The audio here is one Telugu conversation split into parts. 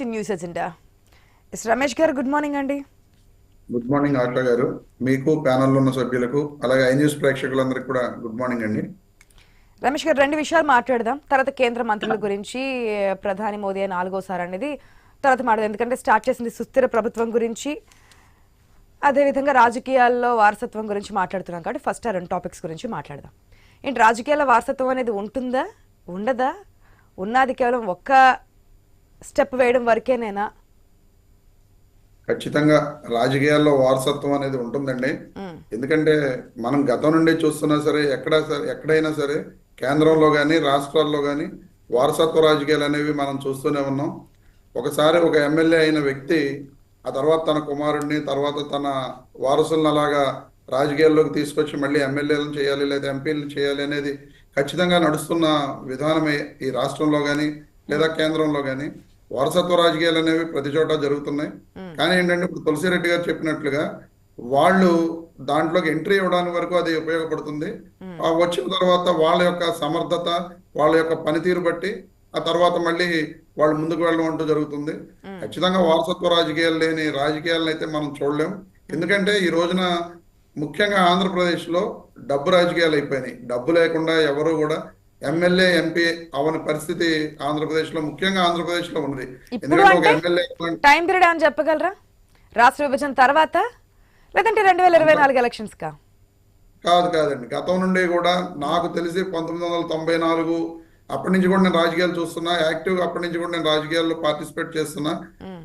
To news agenda S Ramesh garu good morning అండి. Good morning auto garu. మీకు ప్యానెల్లో ఉన్న సభ్యులకు అలాగే ఐ న్యూస్ ప్రేక్షకులందరికీ కూడా గుడ్ మార్నింగ్ అండి. రమేష్ గారు రెండు విషయాలు మాట్లాడదాం. తర్వాత కేంద్ర మంత్రుల గురించి ప్రధాని మోదీ నాలుగోసారి అనేది తర్వాత మాట్లాడదాం. ఎందుకంటే స్టార్ట్ చేసింది సుస్థిర ప్రభుత్వం గురించి అదేవిధంగా రాజకీయాల్లో వారసత్వం గురించి మాట్లాడుతున్నాం కాబట్టి ఫస్ట్ ఆ రెండు టాపిక్స్ గురించి మాట్లాడదాం. ఏంటి రాజకీయాల వారసత్వం అనేది ఉంటుందా? ఉండదా? ఉన్నది కేవలం ఒక్క స్టెప్ వేయడం వరకేనేనా? ఖచ్చితంగా రాజకీయాల్లో వారసత్వం అనేది ఉంటుందండి. ఎందుకంటే మనం గతం నుండి చూస్తున్నా సరే ఎక్కడ సరే ఎక్కడైనా సరే కేంద్రంలో కానీ రాష్ట్రాల్లో కానీ వారసత్వ రాజకీయాలు అనేవి మనం చూస్తూనే ఉన్నాం. ఒకసారి ఒక ఎమ్మెల్యే అయిన వ్యక్తి ఆ తర్వాత తన కుమారుడిని తర్వాత తన వారసులను అలాగా రాజకీయాల్లోకి తీసుకొచ్చి మళ్ళీ ఎమ్మెల్యేలను చేయాలి లేదా ఎంపీలను చేయాలి అనేది ఖచ్చితంగా నడుస్తున్న విధానమే ఈ రాష్ట్రంలో కానీ లేదా కేంద్రంలో కానీ వారసత్వ రాజకీయాలు అనేవి ప్రతి చోట జరుగుతున్నాయి. కానీ ఏంటంటే ఇప్పుడు తులసిరెడ్డి గారు చెప్పినట్లుగా వాళ్ళు దాంట్లోకి ఎంట్రీ ఇవ్వడానికి వరకు అది ఉపయోగపడుతుంది. ఆ వచ్చిన తర్వాత వాళ్ళ యొక్క సమర్థత వాళ్ళ యొక్క పనితీరు బట్టి ఆ తర్వాత మళ్ళీ వాళ్ళు ముందుకు వెళ్ళడం అంటూ జరుగుతుంది. ఖచ్చితంగా వారసత్వ రాజకీయాలు లేని రాజకీయాలను అయితే మనం చూడలేం. ఎందుకంటే ఈ రోజున ముఖ్యంగా ఆంధ్రప్రదేశ్లో డబ్బు రాజకీయాలు అయిపోయినాయి. డబ్బు లేకుండా ఎవరు కూడా ఎమ్మెల్యే ఎంపీ అవని పరిస్థితి ఆంధ్రప్రదేశ్లో ముఖ్యంగా ఆంధ్రప్రదేశ్లో ఉంది ఇప్పుడు ఎందుకంటే ఒక అంటే ఎమ్మెల్యే టైం పీరియడ్ అని చెప్పగలరా? రాష్ట్ర విభజన తర్వాత? లేదంటే రెండు వేల ఇరవై నాలుగు ఎలక్షన్స్ కా కాదు కాదండి. గతం నుండి కూడా నాకు తెలిసి పంతొమ్మిది వందల తొంభై నాలుగు అప్పటి నుంచి కూడా నేను రాజకీయాలు చూస్తున్నా. యాక్టివ్గా అప్పటి నుంచి కూడా నేను రాజకీయాల్లో పార్టిసిపేట్ చేస్తున్నా.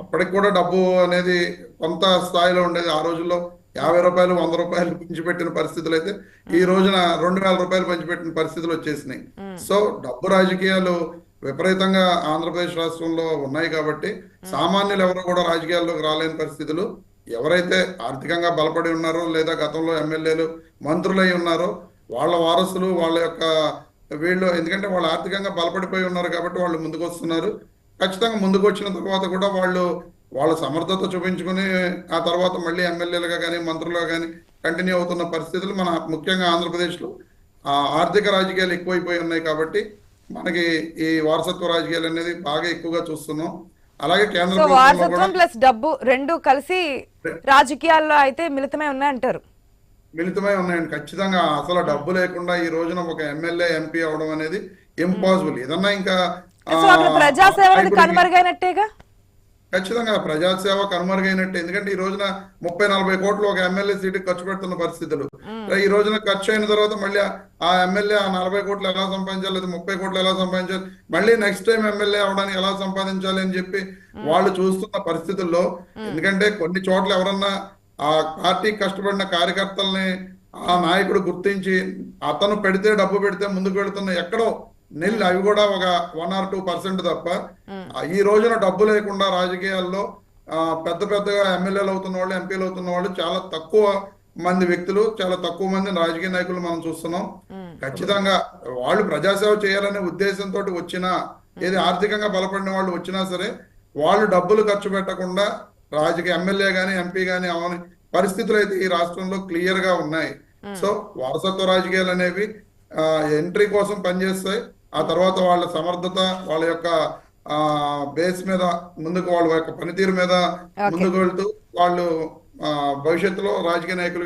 అప్పటికి కూడా డబ్బు అనేది కొంత స్థాయిలో ఉండేది. ఆ రోజుల్లో యాభై రూపాయలు వంద రూపాయలు పంచిపెట్టిన పరిస్థితులు అయితే ఈ రోజున రెండు వేల రూపాయలు పంచిపెట్టిన పరిస్థితులు వచ్చేసినాయి. సో డబ్బు రాజకీయాలు విపరీతంగా ఆంధ్రప్రదేశ్ రాష్ట్రంలో ఉన్నాయి కాబట్టి సామాన్యులు ఎవరు కూడా రాజకీయాల్లోకి రాలేని పరిస్థితులు. ఎవరైతే ఆర్థికంగా బలపడి ఉన్నారో లేదా గతంలో ఎమ్మెల్యేలు మంత్రులై ఉన్నారో వాళ్ళ వారసులు వాళ్ళ యొక్క వీళ్ళు ఎందుకంటే వాళ్ళు ఆర్థికంగా బలపడిపోయి ఉన్నారు కాబట్టి వాళ్ళు ముందుకు వస్తున్నారు ఖచ్చితంగా ముందుకు వచ్చిన తర్వాత కూడా వాళ్ళు వాళ్ళ సమర్థత చూపించుకుని ఆ తర్వాత మళ్ళీ ఎమ్మెల్యేలుగా కానీ మంత్రులుగా కానీ కంటిన్యూ అవుతున్న పరిస్థితులు మన ముఖ్యంగా ఆంధ్రప్రదేశ్లో ఆ ఆర్థిక రాజకీయాలు ఎక్కువైపోయి ఉన్నాయి కాబట్టి మనకి ఈ వారసత్వ రాజకీయాలు అనేది బాగా ఎక్కువగా చూస్తున్నాం. అలాగే కేంద్ర వారసత్వం ప్లస్ డబ్బు రెండు కలిసి రాజకీయాల్లో అయితే మిళితమై ఉన్నాయంటారు. మిళితమై ఉన్నాయండి. ఖచ్చితంగా అసలు డబ్బు లేకుండా ఈ రోజున ఒక ఎమ్మెల్యే ఎంపీ అవడం అనేది ఇంపాసిబుల్ ఏదన్నా ఇంకా ప్రజాసేవ కనుమరుగైనట్టేగా? ఖచ్చితంగా ప్రజాసేవ కనుమరుగైనట్టు. ఎందుకంటే ఈ రోజున ముప్పై నలభై కోట్లు ఒక ఎమ్మెల్యే సీటుకి ఖర్చు పెడుతున్న పరిస్థితులు. ఈ రోజున ఖర్చు అయిన తర్వాత మళ్ళీ ఆ- ఆ ఎమ్మెల్యే ఆ నలభై కోట్లు ఎలా సంపాదించాలి లేదా ముప్పై కోట్లు ఎలా సంపాదించాలి మళ్ళీ నెక్స్ట్ టైం ఎమ్మెల్యే అవడానికి ఎలా సంపాదించాలి అని చెప్పి వాళ్ళు చూస్తున్న పరిస్థితుల్లో ఎందుకంటే కొన్ని చోట్ల ఎవరన్నా ఆ పార్టీ కష్టపడిన కార్యకర్తల్ని ఆ నాయకుడు గుర్తించి అతను పెడితే డబ్బు పెడితే ముందుకు వెళుతున్న ఎక్కడో నిల్ అవి కూడా ఒక వన్ ఆర్ టూ పర్సెంట్ తప్ప ఈ రోజున డబ్బు లేకుండా రాజకీయాల్లో పెద్ద పెద్దగా ఎమ్మెల్యేలు అవుతున్న వాళ్ళు ఎంపీలు అవుతున్న వాళ్ళు చాలా తక్కువ మంది వ్యక్తులు చాలా తక్కువ మంది రాజకీయ నాయకులు మనం చూస్తున్నాం. ఖచ్చితంగా వాళ్ళు ప్రజాసేవ చేయాలనే ఉద్దేశంతో వచ్చినా ఏది ఆర్థికంగా బలపడిన వాళ్ళు వచ్చినా సరే వాళ్ళు డబ్బులు ఖర్చు పెట్టకుండా రాజకీయ ఎమ్మెల్యే గాని ఎంపీ గాని అవని పరిస్థితులు అయితే ఈ రాష్ట్రంలో క్లియర్గా ఉన్నాయి సో వారసత్వ రాజకీయాలు అనేవి ఎంట్రీ కోసం పనిచేస్తాయి. ఆ తర్వాత వాళ్ళ సమర్థత వాళ్ళ యొక్క ఆ బేస్ మీద ముందుకు వాళ్ళ యొక్క పనితీరు మీద ముందుకు వెళ్తూ వాళ్ళు ఆ, భవిష్యత్తులో రాజకీయ నాయకులు